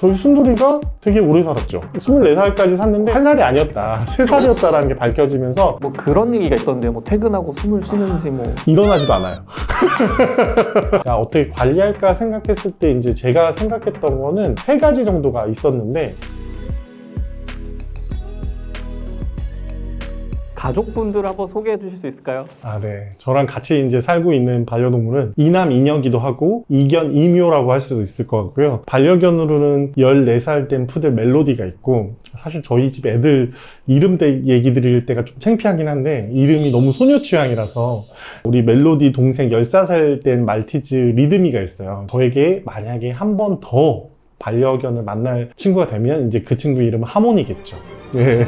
저희 순돌이가 되게 오래 살았죠. 24살까지 샀는데 한 살이 아니었다. 세 살이었다라는 게 밝혀지면서 뭐 그런 얘기가 있던데 뭐 퇴근하고 숨을 쉬는지 뭐 일어나지도 않아요. 야, 어떻게 관리할까 생각했을 때 이제 제가 생각했던 거는 세 가지 정도가 있었는데 가족분들 한번 소개해 주실 수 있을까요? 아, 네. 저랑 같이 이제 살고 있는 반려동물은 이남 이녀기도 하고 이견 이묘라고 할 수도 있을 것 같고요. 반려견으로는 14살 된 푸들 멜로디가 있고 사실 저희 집 애들 이름 대 얘기 드릴 때가 좀 창피하긴 한데 이름이 너무 소녀 취향이라서 우리 멜로디 동생 14살 된 말티즈 리드미가 있어요. 저에게 만약에 한 번 더 반려견을 만날 친구가 되면 이제 그 친구 이름은 하모니겠죠. 예.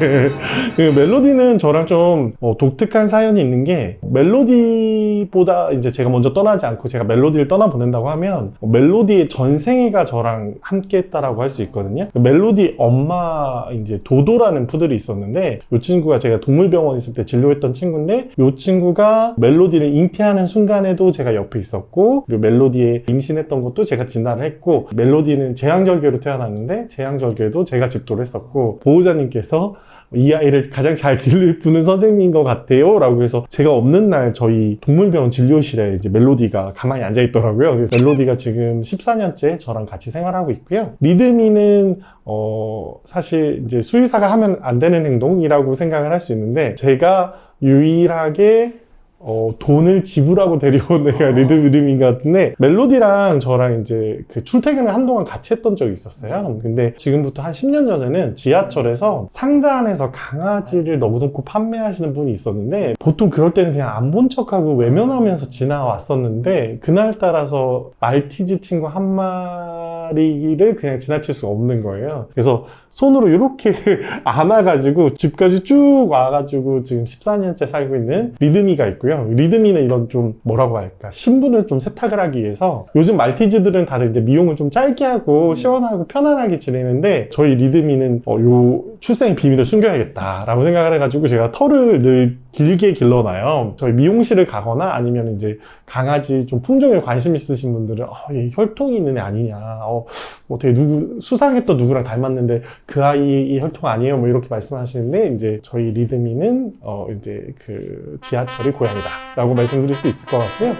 그 멜로디는 저랑 좀 어, 독특한 사연이 있는 게 멜로디보다 이제 제가 먼저 떠나지 않고 제가 멜로디를 떠나 보낸다고 하면 어, 멜로디의 전생애가 저랑 함께 했다라고 할 수 있거든요. 그 멜로디 엄마 이제 도도라는 푸들이 있었는데 이 친구가 제가 동물병원 있을 때 진료했던 친구인데 이 친구가 멜로디를 잉태하는 순간에도 제가 옆에 있었고 그리고 멜로디에 임신했던 것도 제가 진단을 했고 멜로디는 재앙 절개로 태어났는데 재앙절개도 제가 집도를 했었고 보호자님께서 이 아이를 가장 잘 기르는 선생님인 것 같아요. 라고 해서 제가 없는 날 저희 동물병원 진료실에 이제 멜로디가 가만히 앉아 있더라고요. 그래서 멜로디가 지금 14년째 저랑 같이 생활하고 있고요. 리드미는 어, 사실 이제 수의사가 하면 안 되는 행동이라고 생각을 할 수 있는데 제가 유일하게 어, 돈을 지불하고 데려온 애가 리듬 이름인 것 같은데 멜로디랑 저랑 이제 그 출퇴근을 한동안 같이 했던 적이 있었어요. 근데 지금부터 한 10년 전에는 지하철에서 상자 안에서 강아지를 넣어놓고 판매하시는 분이 있었는데 보통 그럴 때는 그냥 안 본 척하고 외면하면서 지나왔었는데 그날 따라서 말티즈 친구 한 마리를 그냥 지나칠 수가 없는 거예요. 그래서 손으로 이렇게 안아가지고 집까지 쭉 와가지고 지금 14년째 살고 있는 리드미가 있고요. 리드미는 이런 좀 뭐라고 할까 신분을 좀 세탁을 하기 위해서 요즘 말티즈들은 다들 이제 미용을 좀 짧게 하고 시원하고 편안하게 지내는데 저희 리드미는 어, 요 출생의 비밀을 숨겨야겠다라고 생각을 해가지고 제가 털을 늘 길게 길러놔요. 저희 미용실을 가거나 아니면 이제 강아지 좀 품종에 관심 있으신 분들은 어, 얘 혈통이 있는 애 아니냐. 어, 뭐 되게 누구 수상했던 누구랑 닮았는데 그 아이 혈통 아니에요. 뭐 이렇게 말씀하시는데 이제 저희 리드미는 어 이제 그 지하철이 고향이다라고 말씀드릴 수 있을 것 같고요.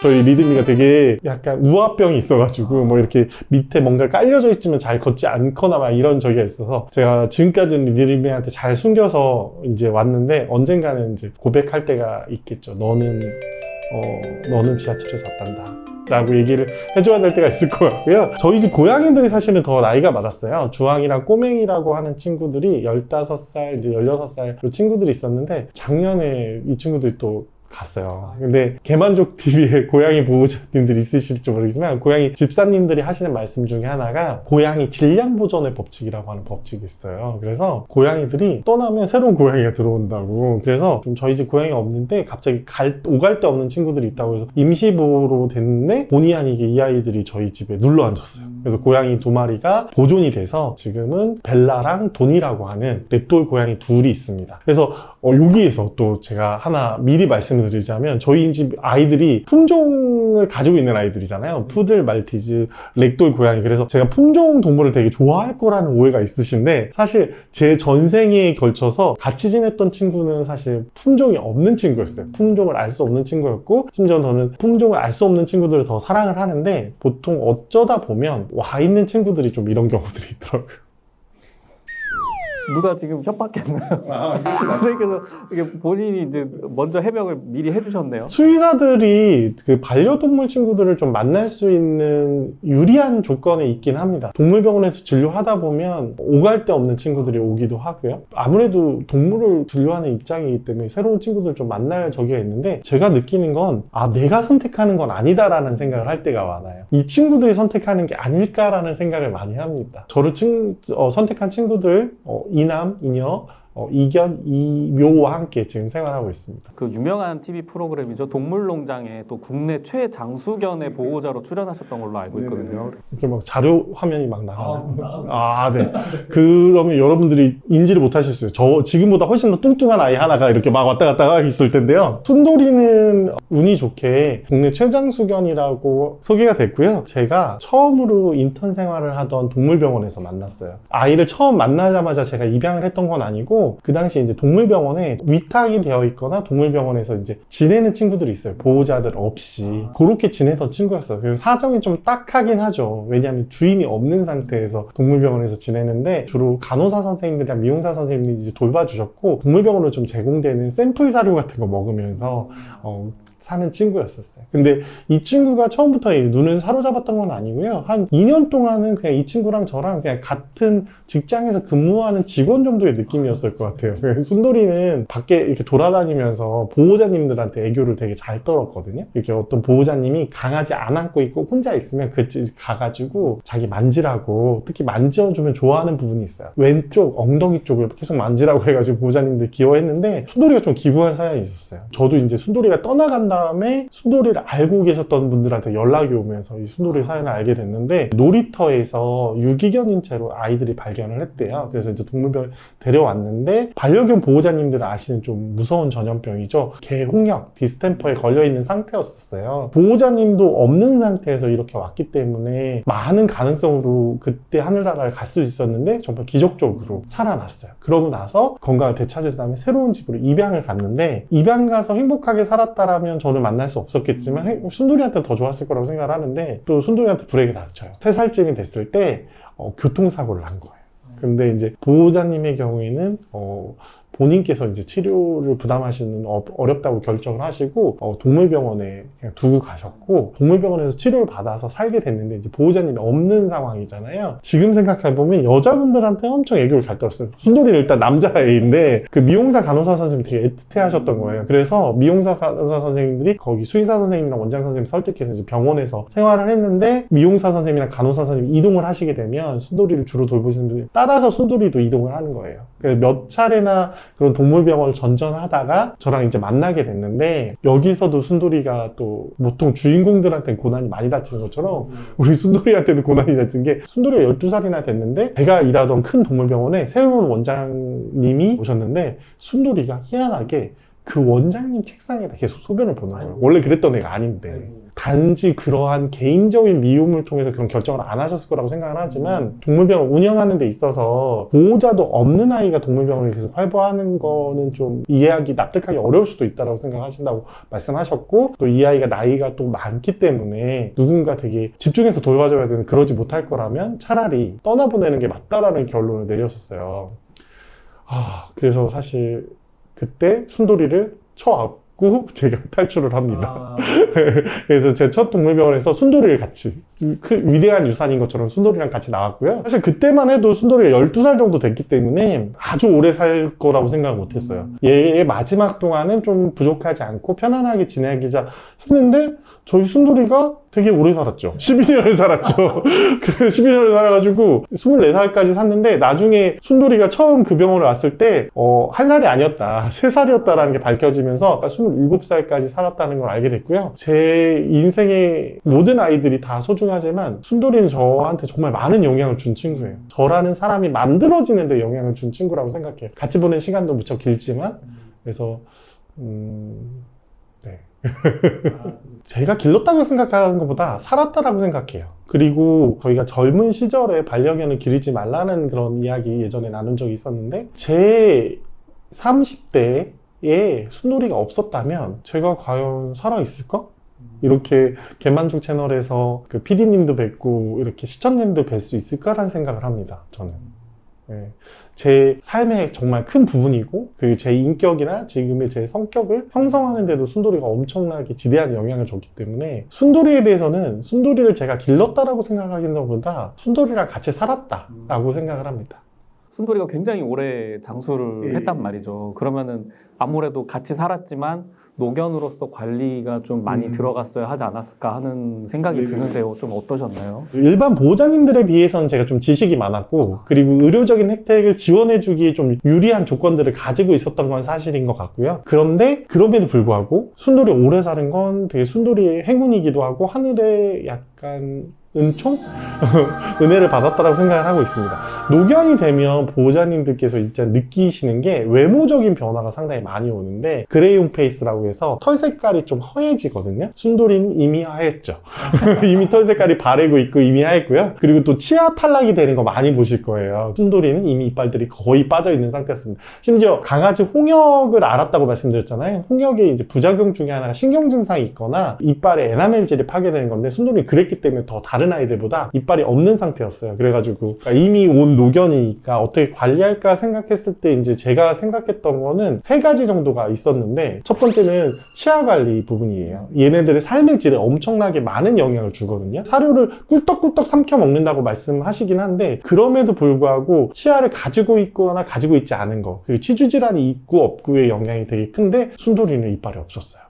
저희 리드미가 되게 약간 우아병이 있어가지고 뭐 이렇게 밑에 뭔가 깔려져 있으면 잘 걷지 않거나 막 이런 저기가 있어서 제가 지금까지는 리드미한테 잘 숨겨서 이제 왔는데 언젠가는 이제 고백할 때가 있겠죠. 너는 어 너는 지하철에서 왔단다. 라고 얘기를 해줘야 될 때가 있을 것 같고요. 저희 집 고양이들이 사실은 더 나이가 많았어요. 주황이랑 꼬맹이라고 하는 친구들이 15살, 이제 16살 그 친구들이 있었는데 작년에 이 친구들이 또 갔어요. 근데 개만족 TV에 고양이 보호자님들 있으실지 모르겠지만 고양이 집사님들이 하시는 말씀 중에 하나가 고양이 질량 보존의 법칙이라고 하는 법칙이 있어요. 그래서 고양이들이 떠나면 새로운 고양이가 들어온다고. 그래서 좀 저희 집 고양이가 없는데 갑자기 갈, 오갈 데 없는 친구들이 있다고 해서 임시 보호로 됐는데 본의 아니게 이 아이들이 저희 집에 눌러 앉았어요. 그래서 고양이 두 마리가 보존이 돼서 지금은 벨라랑 돈이라고 하는 랩돌 고양이 둘이 있습니다. 그래서 어, 여기에서 또 제가 하나 미리 말씀 을 드리자면 저희 집 아이들이 품종을 가지고 있는 아이들이잖아요. 푸들, 말티즈, 렉돌 고양이. 그래서 제가 품종 동물을 되게 좋아할 거라는 오해가 있으신데 사실 제 전생에 걸쳐서 같이 지냈던 친구는 사실 품종이 없는 친구였어요. 품종을 알 수 없는 친구였고 심지어 저는 품종을 알 수 없는 친구들을 더 사랑을 하는데 보통 어쩌다 보면 와 있는 친구들이 좀 이런 경우들이 있더라고요. 누가 지금 협박했나요? 선생님께서 이게 본인이 이제 먼저 해명을 미리 해주셨네요. 수의사들이 그 반려동물 친구들을 좀 만날 수 있는 유리한 조건에 있긴 합니다. 동물병원에서 진료하다 보면 오갈 데 없는 친구들이 오기도 하고요. 아무래도 동물을 진료하는 입장이기 때문에 새로운 친구들 좀 만날 저기가 있는데 제가 느끼는 건 아, 내가 선택하는 건 아니다라는 생각을 할 때가 많아요. 이 친구들이 선택하는 게 아닐까라는 생각을 많이 합니다. 저를 친- 어, 선택한 친구들, 어, 이남, 이녀, 어, 이견 이묘와 함께 지금 생활하고 있습니다. 그 유명한 TV 프로그램이죠. 동물농장에 또 국내 최장수견의 보호자로 출연하셨던 걸로 알고 있거든요. 이렇게 막 자료 화면이 막 나가요. 아, 네. 그러면 여러분들이 인지를 못 하실 수 있어요. 저 지금보다 훨씬 더 뚱뚱한 아이 하나가 이렇게 막 왔다 갔다 있을 텐데요. 순돌이는 운이 좋게 국내 최장수견이라고 소개가 됐고요. 제가 처음으로 인턴 생활을 하던 동물병원에서 만났어요. 아이를 처음 만나자마자 제가 입양을 했던 건 아니고 그 당시 이제 동물병원에 위탁이 되어 있거나 동물병원에서 이제 지내는 친구들이 있어요. 보호자들 없이. 그렇게 지내던 친구였어요. 그래서 사정이 좀 딱하긴 하죠. 왜냐하면 주인이 없는 상태에서 동물병원에서 지내는데 주로 간호사 선생님들이랑 미용사 선생님들이 이제 돌봐주셨고 동물병원으로 좀 제공되는 샘플 사료 같은 거 먹으면서 어, 사는 친구였었어요. 근데 이 친구가 처음부터 이 눈을 사로잡았던 건 아니고요. 한 2년 동안은 그냥 이 친구랑 저랑 그냥 같은 직장에서 근무하는 직원 정도의 느낌이었을 것 같아요. 그래서 순돌이는 밖에 이렇게 돌아다니면서 보호자님들한테 애교를 되게 잘 떨었거든요. 이렇게 어떤 보호자님이 강아지 안 안고 있고 혼자 있으면 그집 가가지고 자기 만지라고 특히 만져주면 좋아하는 부분이 있어요. 왼쪽 엉덩이 쪽을 계속 만지라고 해가지고 보호자님들 귀여워했는데 순돌이가 좀 기부한 사연이 있었어요. 저도 이제 순돌이가 떠나간 다음에 순돌이를 알고 계셨던 분들한테 연락이 오면서 이 순돌이 사연을 알게 됐는데 놀이터에서 유기견인 채로 아이들이 발견을 했대요. 그래서 이제 동물병 데려왔는데 반려견 보호자님들 아시는 좀 무서운 전염병이죠. 개홍역, 디스템퍼에 걸려 있는 상태였었어요. 보호자님도 없는 상태에서 이렇게 왔기 때문에 많은 가능성으로 그때 하늘나라를 갈 수 있었는데 정말 기적적으로 살아났어요. 그러고 나서 건강을 되찾은 다음에 새로운 집으로 입양을 갔는데 입양 가서 행복하게 살았다라면 저는 만날 수 없었겠지만 행- 순돌이한테 더 좋았을 거라고 생각을 하는데 또 순돌이한테 불행이 닥쳐요. 세 살쯤이 됐을 때 어, 교통사고를 한 거예요. 근데 이제 보호자님의 경우에는 어, 본인께서 이제 치료를 부담하시는 어, 어렵다고 결정을 하시고 어, 동물병원에 그냥 두고 가셨고 동물병원에서 치료를 받아서 살게 됐는데 이제 보호자님이 없는 상황이잖아요. 지금 생각해 보면 여자분들한테 엄청 애교를 잘 떨었어요. 순돌이는 일단 남자애인데 그 미용사 간호사 선생님 되게 애틋해하셨던 거예요. 그래서 미용사 간호사 선생님들이 거기 수의사 선생님이랑 원장 선생님 설득해서 이제 병원에서 생활을 했는데 미용사 선생님이랑 간호사 선생님 이동을 하시게 되면 순돌이를 주로 돌보시는 분들이 따라서 순돌이도 이동을 하는 거예요. 그래서 몇 차례나 그런 동물병원을 전전하다가 저랑 이제 만나게 됐는데 여기서도 순돌이가 또 보통 주인공들한테는 고난이 많이 닥치는 것처럼 우리 순돌이한테도 고난이 닥친 게 순돌이가 12살이나 됐는데 제가 일하던 큰 동물병원에 새로운 원장님이 오셨는데 순돌이가 희한하게 그 원장님 책상에다 계속 소변을 보는 거예요. 원래 그랬던 애가 아닌데. 단지 그러한 개인적인 미움을 통해서 그런 결정을 안 하셨을 거라고 생각을 하지만 동물병원 운영하는 데 있어서 보호자도 없는 아이가 동물병원을 계속 활보하는 거는 좀 이해하기 납득하기 어려울 수도 있다고 생각하신다고 말씀하셨고 또 이 아이가 나이가 또 많기 때문에 누군가 되게 집중해서 돌봐줘야 되는 그러지 못할 거라면 차라리 떠나보내는 게 맞다라는 결론을 내렸었어요. 아 그래서 사실 그때 순돌이를 쳐안고 제가 탈출을 합니다. 그래서 제 첫 동물병원에서 순돌이를 같이 그 위대한 유산인 것처럼 순돌이랑 같이 나왔고요. 사실 그때만 해도 순돌이가 12살 정도 됐기 때문에 아주 오래 살 거라고 생각을 못했어요. 얘의 마지막 동안은 좀 부족하지 않고 편안하게 지내기자 했는데 저희 순돌이가 되게 오래 살았죠. 12년을 살았죠. 그 12년을 살아가지고 24살까지 샀는데 나중에 순돌이가 처음 그 병원을 왔을 때 어, 한 살이 아니었다. 세 살이었다라는 게 밝혀지면서 27살까지 살았다는 걸 알게 됐고요. 제 인생의 모든 아이들이 다 소중하지만 순돌이는 저한테 정말 많은 영향을 준 친구예요. 저라는 사람이 만들어지는 데 영향을 준 친구라고 생각해요. 같이 보낸 시간도 무척 길지만 그래서 음, 네. 제가 길렀다고 생각하는 것보다 살았다라고 생각해요. 그리고 저희가 젊은 시절에 반려견을 기르지 말라는 그런 이야기 예전에 나눈 적이 있었는데 제 30대에 순돌이가 없었다면 제가 과연 살아있을까? 이렇게 개만족 채널에서 그 PD님도 뵙고 이렇게 시청님도 뵐 수 있을까라는 생각을 합니다. 저는. 네. 제 삶의 정말 큰 부분이고 그리고 제 인격이나 지금의 제 성격을 형성하는데도 순돌이가 엄청나게 지대한 영향을 줬기 때문에 순돌이에 대해서는 순돌이를 제가 길렀다라고 생각하기는 것보다 순돌이랑 같이 살았다라고 생각을 합니다. 순돌이가 굉장히 오래 장수를 예. 했단 말이죠. 그러면은 아무래도 같이 살았지만 노견으로서 관리가 좀 많이 음. 들어갔어야 하지 않았을까 하는 생각이 네. 드는데요. 좀 어떠셨나요? 일반 보호자님들에 비해서는 제가 좀 지식이 많았고 그리고 의료적인 혜택을 지원해주기에 좀 유리한 조건들을 가지고 있었던 건 사실인 것 같고요. 그런데 그럼에도 불구하고 순돌이 오래 사는 건 되게 순돌이의 행운이기도 하고 하늘의 약간 은총? 은혜를 받았다라고 생각을 하고 있습니다. 노견이 되면 보호자님들께서 진짜 느끼시는 게 외모적인 변화가 상당히 많이 오는데 그레이온 페이스라고 해서 털 색깔이 좀 허해지거든요. 순돌이는 이미 하였죠. 이미 털 색깔이 바래고 있고 이미 하였고요. 그리고 또 치아 탈락이 되는 거 많이 보실 거예요. 순돌이는 이미 이빨들이 거의 빠져 있는 상태였습니다. 심지어 강아지 홍역을 알았다고 말씀드렸잖아요. 홍역의 이제 부작용 중에 하나가 신경 증상이 있거나 이빨에 에나멜질이 파괴되는 건데 순돌이는 그랬기 때문에 더다 른 아이들보다 이빨이 없는 상태였어요. 그래가지고 그러니까 이미 온 노견이니까 어떻게 관리할까 생각했을 때 이제 제가 생각했던 거는 세 가지 정도가 있었는데 첫 번째는 치아 관리 부분이에요. 얘네들의 삶의 질에 엄청나게 많은 영향을 주거든요. 사료를 꿀떡꿀떡 삼켜 먹는다고 말씀하시긴 한데 그럼에도 불구하고 치아를 가지고 있거나 가지고 있지 않은 거 그리고 치주 질환이 있고 없고의 영향이 되게 큰데 순돌이는 이빨이 없었어요.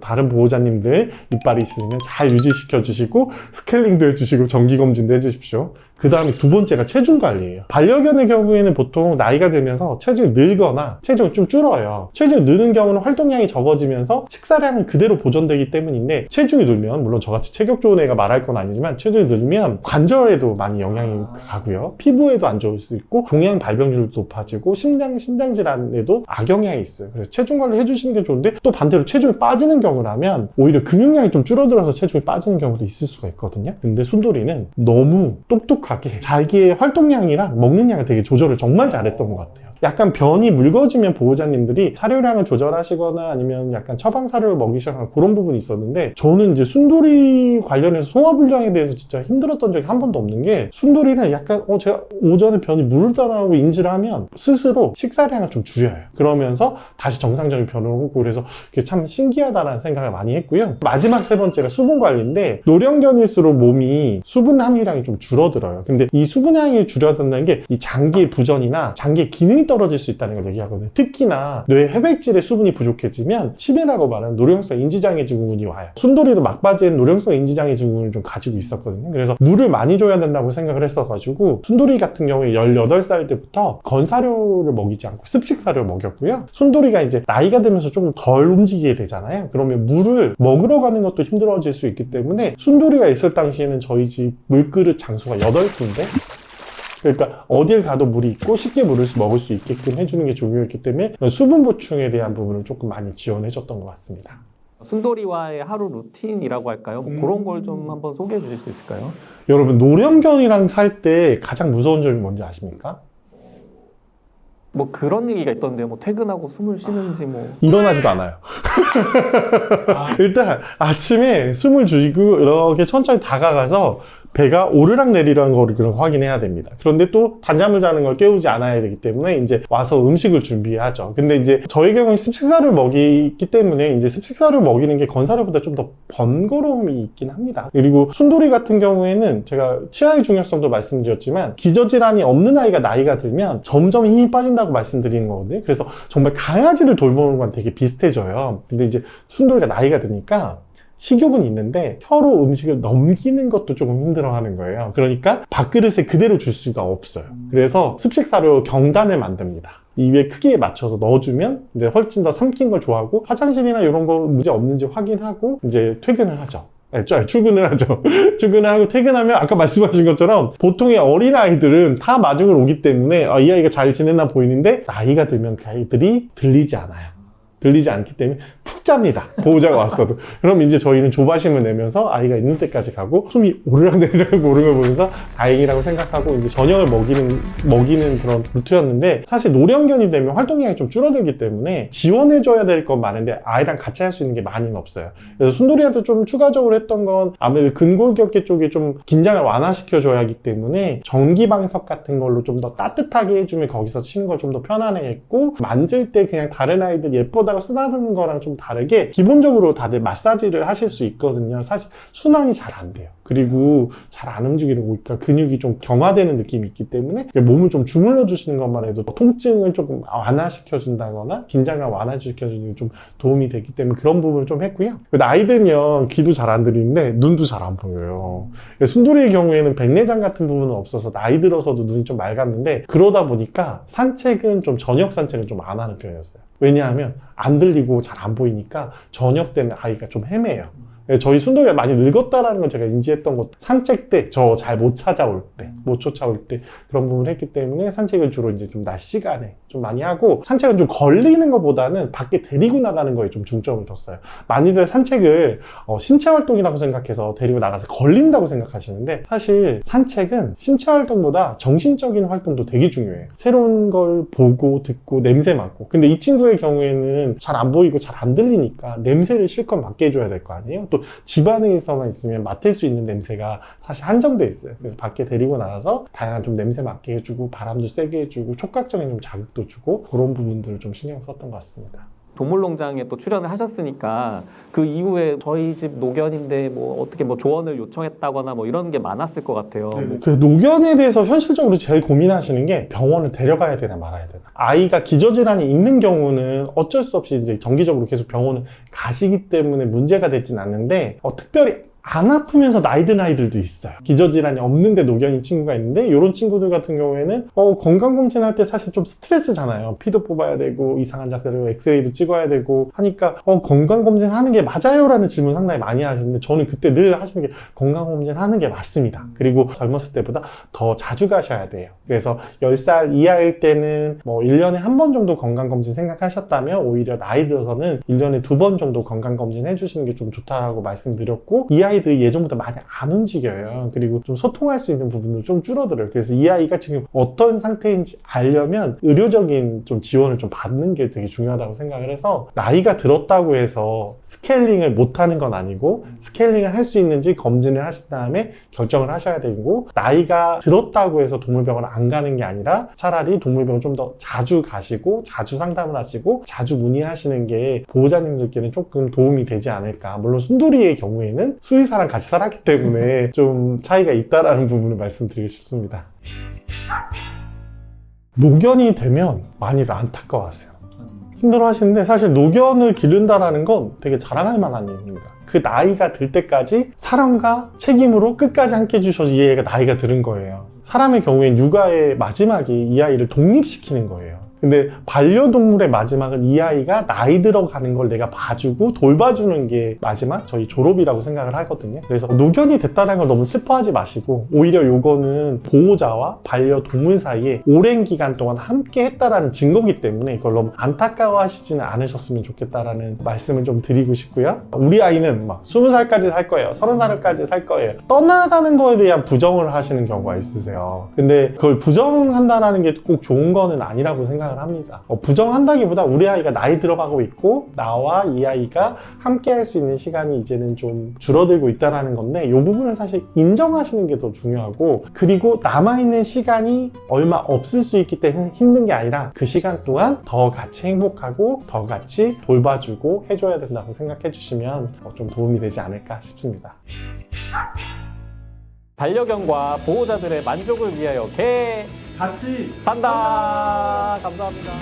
다른 보호자님들 이빨이 있으면 잘 유지시켜 주시고 스케일링도 해주시고 정기 검진도 해주십시오. 그 다음에 두 번째가 체중 관리예요. 반려견의 경우에는 보통 나이가 들면서 체중이 늘거나 체중이 좀 줄어요. 체중이 느는 경우는 활동량이 적어지면서 식사량은 그대로 보존되기 때문인데 체중이 늘면 물론 저같이 체격 좋은 애가 말할 건 아니지만 체중이 늘면 관절에도 많이 영향이 가고요. 피부에도 안 좋을 수 있고 종양 발병률도 높아지고 심장 신장 질환에도 악영향이 있어요. 그래서 체중 관리 해주시는 게 좋은데 또 반대로 체중이 빠지는 경우라면 오히려 근육량이 좀 줄어들어서 체중이 빠지는 경우도 있을 수가 있거든요. 근데 순돌이는 너무 똑똑 자기의 활동량이랑 먹는 양을 되게 조절을 정말 잘했던 것 같아요. 약간 변이 묽어지면 보호자님들이 사료량을 조절하시거나 아니면 약간 처방 사료를 먹이시거나 그런 부분이 있었는데 저는 이제 순돌이 관련해서 소화불량에 대해서 진짜 힘들었던 적이 한 번도 없는 게 순돌이는 약간 어 제가 오전에 변이 무르다라고 인지를 하면 스스로 식사량을 좀 줄여요. 그러면서 다시 정상적인 변화를 오고 그래서 그게 참 신기하다라는 생각을 많이 했고요. 마지막 세 번째가 수분 관리인데 노령견일수록 몸이 수분 함유량이 좀 줄어들어요. 근데 이 수분 함유량이 줄어든다는 게 이 장기의 부전이나 장기의 기능이 떨어질 수 있다는 걸 얘기하거든요. 특히나 뇌 해백질의 수분이 부족해지면 치매라고 말하는 노령성 인지장애 증후군이 와요. 순돌이도 막바지엔 노령성 인지장애 증후군을 좀 가지고 있었거든요. 그래서 물을 많이 줘야 된다고 생각을 했어가지고 순돌이 같은 경우에 18살 때부터 건사료를 먹이지 않고 습식사료를 먹였고요. 순돌이가 이제 나이가 들면서 조금 덜 움직이게 되잖아요. 그러면 물을 먹으러 가는 것도 힘들어질 수 있기 때문에 순돌이가 있을 당시에는 저희 집 물그릇 장소가 8군데 그러니까 어딜 가도 물이 있고 쉽게 물을 수- 먹을 수 있게끔 해주는 게 중요했기 때문에 수분 보충에 대한 부분을 조금 많이 지원해 줬던 것 같습니다. 순돌이와의 하루 루틴이라고 할까요? 뭐 음. 그런 걸 좀 한번 소개해 주실 수 있을까요? 여러분 노령견이랑 살 때 가장 무서운 점이 뭔지 아십니까? 뭐 그런 얘기가 있던데요. 뭐 퇴근하고 숨을 쉬는지 뭐 일어나지도 않아요. 일단 아침에 숨을 죽이고 이렇게 천천히 다가가서 배가 오르락 내리락 거를 그런 거 확인해야 됩니다. 그런데 또 단잠을 자는 걸 깨우지 않아야 되기 때문에 이제 와서 음식을 준비하죠. 근데 이제 저희 경우는 습식사를 먹이기 때문에 이제 습식사를 먹이는 게 건사료보다 좀 더 번거로움이 있긴 합니다. 그리고 순돌이 같은 경우에는 제가 치아의 중요성도 말씀드렸지만 기저질환이 없는 아이가 나이가 들면 점점 힘이 빠진다고 말씀드리는 거거든요. 그래서 정말 강아지를 돌보는 건 되게 비슷해져요. 근데 이제 순돌이가 나이가 드니까 식욕은 있는데 혀로 음식을 넘기는 것도 조금 힘들어하는 거예요. 그러니까 밥그릇에 그대로 줄 수가 없어요. 그래서 습식사료 경단을 만듭니다. 입에 크기에 맞춰서 넣어주면 이제 훨씬 더 삼킨 걸 좋아하고 화장실이나 이런 거 문제 없는지 확인하고 이제 퇴근을 하죠. 네, 저- 출근을 하죠. 출근을 하고 퇴근하면 아까 말씀하신 것처럼 보통의 어린 아이들은 다 마중을 오기 때문에 아, 이 아이가 잘 지냈나 보이는데 나이가 들면 그 아이들이 들리지 않아요. 들리지 않기 때문에 푹 잡니다. 보호자가 왔어도. 그럼 이제 저희는 조바심을 내면서 아이가 있는 데까지 가고 숨이 오르락내리락 오르는 걸 보면서 다행이라고 생각하고 이제 저녁을 먹이는, 먹이는 그런 루트였는데 사실 노령견이 되면 활동량이 좀 줄어들기 때문에 지원해줘야 될 건 많은데 아이랑 같이 할 수 있는 게 많이는 없어요. 그래서 순돌이한테 좀 추가적으로 했던 건 아무래도 근골격계 쪽에 좀 긴장을 완화시켜줘야 하기 때문에 전기방석 같은 걸로 좀 더 따뜻하게 해주면 거기서 치는 걸 좀 더 편안해 했고 만질 때 그냥 다른 아이들 예쁘다 고 쓰다가 쓰다는 거랑 좀 다르게 기본적으로 다들 마사지를 하실 수 있거든요. 사실 순환이 잘 안 돼요. 그리고 잘 안 움직이는 거니까 근육이 좀 경화되는 느낌이 있기 때문에 몸을 좀 주물러 주시는 것만 해도 통증을 조금 완화시켜 준다거나 긴장감 완화시켜 주는 데좀 도움이 되기 때문에 그런 부분을 좀 했고요. 나이 들면 귀도 잘 안 들리는데 눈도 잘 안 보여요. 순돌이의 경우에는 백내장 같은 부분은 없어서 나이 들어서도 눈이 좀 맑았는데 그러다 보니까 산책은 좀 저녁 산책은 좀 안 하는 편이었어요. 왜냐하면 안 들리고 잘 안 보이니까 저녁 때는 아이가 좀 헤매요. 예, 저희 순돌이가 많이 늙었다라는 걸 제가 인지했던 것도 산책 때 저 잘 못 찾아올 때, 못 쫓아올 때 그런 부분을 했기 때문에 산책을 주로 이제 좀 낮 시간에 좀 많이 하고 산책은 좀 걸리는 것보다는 밖에 데리고 나가는 거에 좀 중점을 뒀어요. 많이들 산책을 어, 신체 활동이라고 생각해서 데리고 나가서 걸린다고 생각하시는데 사실 산책은 신체 활동보다 정신적인 활동도 되게 중요해요. 새로운 걸 보고 듣고 냄새 맡고 근데 이 친구의 경우에는 잘 안 보이고 잘 안 들리니까 냄새를 실컷 맡게 해줘야 될 거 아니에요? 또 집안에서만 있으면 맡을 수 있는 냄새가 사실 한정돼 있어요. 그래서 밖에 데리고 나가서 다양한 좀 냄새 맡게 해주고 바람도 세게 해주고 촉각적인 좀 자극도 주고 그런 부분들을 좀 신경 썼던 것 같습니다. 동물농장에 또 출연을 하셨으니까 그 이후에 저희 집 노견인데 뭐 어떻게 뭐 조언을 요청했다거나 뭐 이런 게 많았을 것 같아요. 뭐그 노견에 대해서 현실적으로 제일 고민하시는 게 병원을 데려가야 되나 말아야 되나. 아이가 기저질환이 있는 경우는 어쩔 수 없이 이제 정기적으로 계속 병원을 가시기 때문에 문제가 되진 않는데 어, 특별히 안 아프면서 나이 든 아이들도 있어요. 기저질환이 없는데 노견인 친구가 있는데 이런 친구들 같은 경우에는 어, 건강검진할 때 사실 좀 스트레스잖아요. 피도 뽑아야 되고 이상한 자세로 엑스레이도 찍어야 되고 하니까 어, 건강검진 하는 게 맞아요? 라는 질문 상당히 많이 하시는데 저는 그때 늘 하시는 게 건강검진 하는 게 맞습니다. 그리고 젊었을 때보다 더 자주 가셔야 돼요. 그래서 10살 이하일 때는 뭐 1년에 한 번 정도 건강검진 생각하셨다면 오히려 나이 들어서는 1년에 두 번 정도 건강검진 해주시는 게 좀 좋다고 말씀드렸고 이 아이들이 예전보다 많이 안 움직여요. 그리고 좀 소통할 수 있는 부분도 좀 줄어들어요. 그래서 이 아이가 지금 어떤 상태인지 알려면 의료적인 좀 지원을 좀 받는 게 되게 중요하다고 생각을 해서 나이가 들었다고 해서 스케일링을 못 하는 건 아니고 스케일링을 할 수 있는지 검진을 하신 다음에 결정을 하셔야 되고 나이가 들었다고 해서 동물병원을 안 가는 게 아니라 차라리 동물병원 좀 더 자주 가시고 자주 상담을 하시고 자주 문의하시는 게 보호자님들께는 조금 도움이 되지 않을까. 물론 순돌이의 경우에는 수의 사랑 같이 살았기 때문에 좀 차이가 있다라는 부분을 말씀드리고 싶습니다. 노견이 되면 많이들 안타까워하세요. 힘들어 하시는데 사실 노견을 기른다라는 건 되게 자랑할 만한 일입니다. 그 나이가 들 때까지 사랑과 책임으로 끝까지 함께 해주셔서 이 애가 나이가 들은 거예요. 사람의 경우엔 육아의 마지막이 이 아이를 독립시키는 거예요. 근데 반려동물의 마지막은 이 아이가 나이 들어가는 걸 내가 봐주고 돌봐주는 게 마지막 저희 졸업이라고 생각을 하거든요. 그래서 노견이 됐다는 걸 너무 슬퍼하지 마시고 오히려 요거는 보호자와 반려동물 사이에 오랜 기간 동안 함께 했다라는 증거기 때문에 이걸 너무 안타까워하시지는 않으셨으면 좋겠다라는 말씀을 좀 드리고 싶고요. 우리 아이는 막 20살까지 살 거예요. 30살까지 살 거예요. 떠나가는 거에 대한 부정을 하시는 경우가 있으세요. 근데 그걸 부정한다라는 게 꼭 좋은 거는 아니라고 생각을 합니다. 어, 부정한다기보다 우리 아이가 나이 들어가고 있고 나와 이 아이가 함께 할 수 있는 시간이 이제는 좀 줄어들고 있다라는 건데 이 부분을 사실 인정하시는 게 더 중요하고 그리고 남아있는 시간이 얼마 없을 수 있기 때문에 힘든 게 아니라 그 시간 동안 더 같이 행복하고 더 같이 돌봐주고 해줘야 된다고 생각해 주시면 어, 좀 도움이 되지 않을까 싶습니다. 반려견과 보호자들의 만족을 위하여 개 같이 산다. 감사합니다.